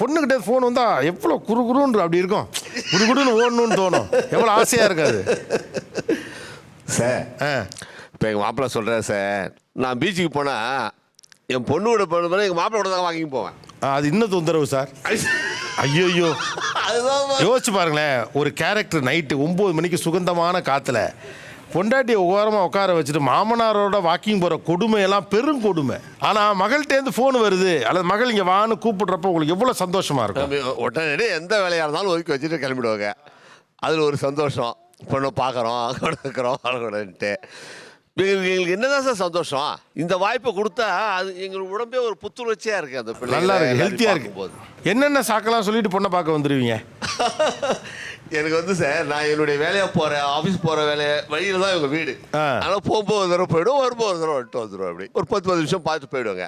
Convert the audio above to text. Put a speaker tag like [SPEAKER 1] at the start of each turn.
[SPEAKER 1] பொண்ணுக்கிட்டே phone வந்தா எவ்வளோ குறு குருன்னு அப்படி இருக்கும். குடு குடுன்னு ஓடணும்னு தோணும். எவ்வளோ ஆசையாக இருக்காது.
[SPEAKER 2] சார்
[SPEAKER 1] ஆ.
[SPEAKER 2] இப்போ எங்கள் மாப்பிள்ளை சொல்கிறேன் சார் நான் பீச்சுக்கு போனால் என் பொண்ணு கூட போன எங்கள் மாப்பிள்ளை கூட தான் வாங்கிட்டு போவேன்.
[SPEAKER 1] அது இன்னும் தொந்தரவு சார்? ஐயோ ஐயோ
[SPEAKER 2] அதுதான்
[SPEAKER 1] யோசிச்சு பாருங்களேன் ஒரு கேரக்டர் நைட்டு ஒம்பது மணிக்கு சுகந்தமான காற்றுல பொண்டாட்டியை ஓரமாக உட்கார வச்சுட்டு மாமனாரோட வாக்கிங் போகிற கொடுமையெல்லாம் பெரும் கொடுமை. ஆனால் மகள்கிட்டேருந்து ஃபோன் வருது. அல்லது மகள் இங்கே வான்னு கூப்பிடுறப்ப உங்களுக்கு எவ்வளோ சந்தோஷமாக இருக்கும்?
[SPEAKER 2] நம்ம எந்த வேலையாக இருந்தாலும் ஒதுக்கி வச்சுட்டு கிளம்பிடுவாங்க. அதில் ஒரு சந்தோஷம். பொண்ணை பார்க்குறோம் இருக்கிறோம் அழகுடன்ட்டு எங்களுக்கு என்னதான் சார் சந்தோஷம்? இந்த வாய்ப்பை கொடுத்தா அது எங்களுக்கு உடம்பே ஒரு புத்துணர்ச்சியாக இருக்குது அந்த
[SPEAKER 1] நல்லா இருக்கு ஹெல்த்தியாக இருக்கு.
[SPEAKER 2] பார்க்கும்போது.
[SPEAKER 1] என்னென்ன சாக்கெல்லாம் சொல்லிட்டு பொண்ணை பார்க்க வந்துடுவீங்க
[SPEAKER 2] எனக்கு வந்து சார் நான் என்னுடைய வேலையா போறேன் ஆஃபீஸ் போற வேலையை வழியில தான் இவங்க வீடு.
[SPEAKER 1] ஆ.
[SPEAKER 2] அதனால போகும்போது ஒரு தடவை போயிடும் வரும்போது ஒரு தடவை வந்துட்டு வந்துடும் அப்படி. ஒரு பத்து பத்து நிமிஷம் பார்த்துட்டு போயிடுவாங்க.